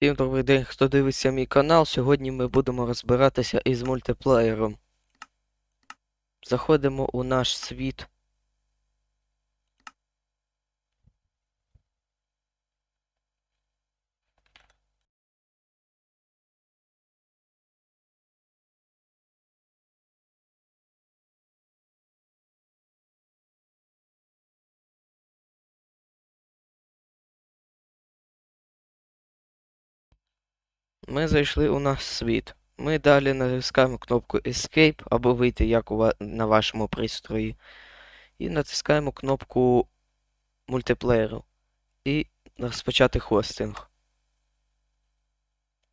Всім добрий день, хто дивиться мій канал. Сьогодні ми будемо розбиратися із мультиплеєром. Заходимо у наш світ. Ми зайшли у наш світ. Ми далі натискаємо кнопку Escape або вийти як у ва- на вашому пристрої. І натискаємо кнопку мультиплеєру. І розпочати хостинг.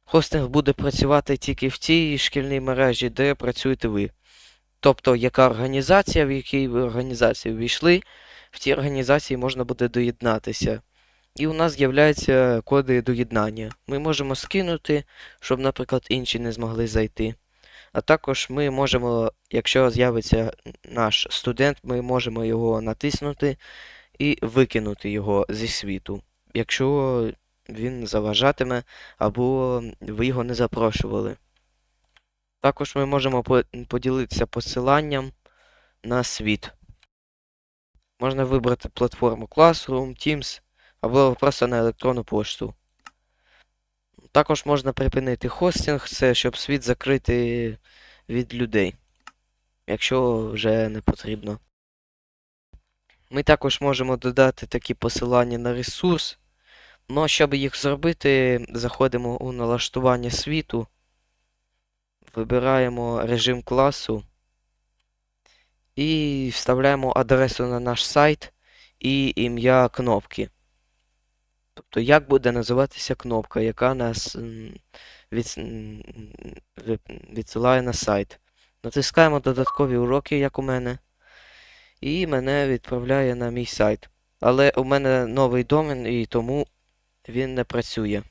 Хостинг буде працювати тільки в тій шкільній мережі, де працюєте ви. Тобто, яка організація, в якій ви організації ввійшли, в тій організації можна буде доєднатися. І у нас з'являються коди доєднання. Ми можемо скинути, щоб, наприклад, інші не змогли зайти. А також ми можемо, якщо з'явиться наш студент, ми можемо його натиснути і викинути його зі світу, якщо він заважатиме або ви його не запрошували. Також ми можемо поділитися посиланням на світ. Можна вибрати платформу Classroom, Teams або просто на електронну пошту. Також можна припинити хостинг, це щоб світ закрити від людей, якщо вже не потрібно. Ми також можемо додати такі посилання на ресурс. Ну, щоб їх зробити, заходимо у налаштування світу, вибираємо режим класу і вставляємо адресу на наш сайт і ім'я кнопки. Тобто, як буде називатися кнопка, яка нас від, відсилає на сайт. Натискаємо додаткові уроки, як у мене, і мене відправляє на мій сайт. Але у мене новий домен, і тому він не працює.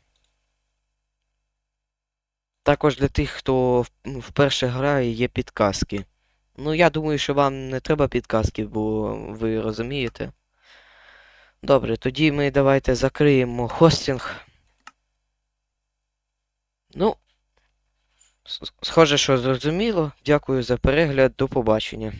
Також для тих, хто вперше грає, є підказки. Ну, я думаю, що вам не треба підказки, бо ви розумієте. Добре, тоді ми давайте закриємо хостинг. Ну, схоже, що зрозуміло. Дякую за перегляд. До побачення.